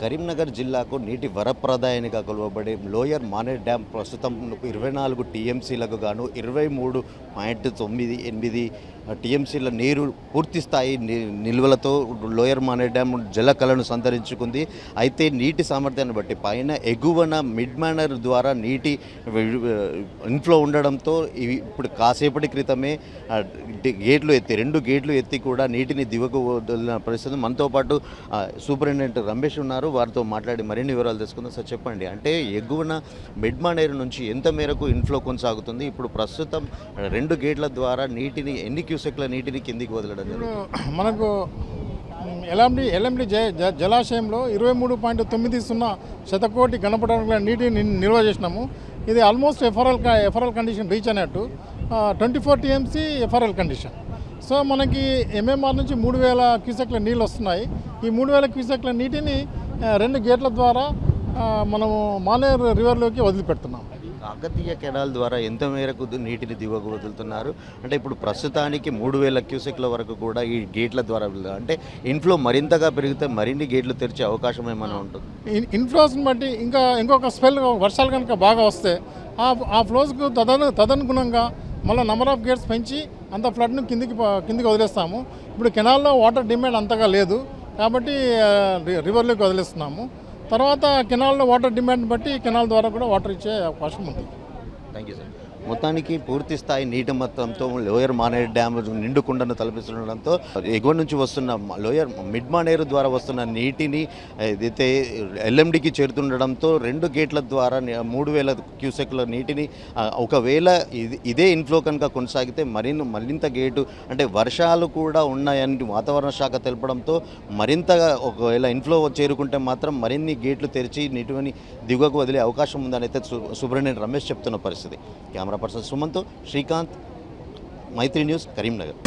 కరీంనగర్ జిల్లాకు నీటి వరప్రదాయనిగా కొలవబడే లోయర్ మానేర్ డ్యామ్ ప్రస్తుతం ఇరవై నాలుగు టీఎంసీలకు గాను ఇరవై మూడు పాయింట్ తొమ్మిది ఎనిమిది టీఎంసీల నీరు పూర్తి స్థాయి ని- నిల్వలతో లోయర్ మానేర్ డ్యామ్ జలకళను సంతరించుకుంది. అయితే నీటి సామర్థ్యాన్ని బట్టి పైన ఎగువన మిడ్ మానర్ ద్వారా నీటి ఇన్ఫ్లో ఉండడంతో ఇవి ఇప్పుడు కాసేపటి క్రితమే గేట్లు ఎత్తి రెండు గేట్లు ఎత్తి కూడా నీటిని దివకు వదిలిన పరిస్థితి. మనతో పాటు సూపరింటెండెంట్ రమేష్ ఉన్నారు. వారితో మాట్లాడి మరిన్ని వివరాలు తెలుసుకుందాం. సార్ చెప్పండి. అంటే ఎగువన మిడ్ మానేరు నుంచి ఎంత మేరకు ఇన్ఫ్లో కొనసాగుతుంది? ఇప్పుడు ప్రస్తుతం రెండు గేట్ల ద్వారా నీటిని ఎన్ని క్యూసెక్ల నీటిని కిందికి వదలడం మనకు ఎల్ఎండి జ జలాశయంలో ఇరవై మూడు పాయింట్ తొమ్మిది సున్నా శతకోటి గణపటాల నీటిని నిల్వ చేసినాము. ఇది almost FRL FRL condition reach అయినట్టు. Twenty four TMC FRL condition. So మనకి ఎంఎంఆర్ నుంచి మూడు వేల క్యూసెక్ల నీళ్ళు వస్తున్నాయి. ఈ మూడు వేల క్యూసెక్ల నీటిని రెండు గేట్ల ద్వారా మనము మానేర్ రివర్లోకి వదిలిపెడుతున్నాం. కాకతీయ కెనాల్ ద్వారా ఎంత మేరకు నీటిని దిగువకు వదులుతున్నారు? అంటే ఇప్పుడు ప్రస్తుతానికి మూడు వేల క్యూసెక్ల వరకు కూడా ఈ గేట్ల ద్వారా అంటే ఇన్ఫ్లో మరింతగా పెరిగితే మరిన్ని గేట్లు తెరిచే అవకాశం ఏమైనా ఉంటుంది? ఇన్- ఇన్ఫ్లోస్ని బట్టి ఇంకా ఇంకొక స్పెల్ వర్షాలు కనుక బాగా వస్తే ఆ ఆ ఫ్లోస్కు తదను తదనుగుణంగా మళ్ళీ నెంబర్ ఆఫ్ గేట్స్ పెంచి అంత ఫ్లడ్ను కిందికి కిందికి వదిలేస్తాము. ఇప్పుడు కెనాల్లో వాటర్ డిమాండ్ అంతగా లేదు. కాబట్టి రి- రివర్లోకి వదిలేస్తున్నాము. తర్వాత కెనాల్లో వాటర్ డిమాండ్ బట్టి కెనాల్ ద్వారా కూడా వాటర్ ఇచ్చే అవకాశం ఉంది. Thank you sir. మొత్తానికి పూర్తి స్థాయి నీటి మొత్తంతో లోయర్ మానేరు డ్యామ్ నిండుకుండను తలపిస్తుండడంతో ఎగువ నుంచి వస్తున్న లోయర్ మిడ్ మానేరు ద్వారా వస్తున్న నీటిని ఏదైతే ఎల్ఎండికి చేరుతుండడంతో రెండు గేట్ల ద్వారా మూడు వేల క్యూసెక్ల నీటిని ఒకవేళ ఇది ఇదే ఇన్ఫ్లో కనుక కొనసాగితే మరిన్ని మరింత గేటు అంటే వర్షాలు కూడా ఉన్నాయని వాతావరణ శాఖ తెలపడంతో మరింతగా ఒకవేళ ఇన్ఫ్లో చేరుకుంటే మాత్రం మరిన్ని గేట్లు తెరిచి నీటిని దిగువకు వదిలే అవకాశం ఉందని అయితే సు- సుబ్రహ్మణ్యం రమేష్ చెప్తున్న పరిస్థితి. Camera person Sumanth Srikanth Maitri news Karimnagar.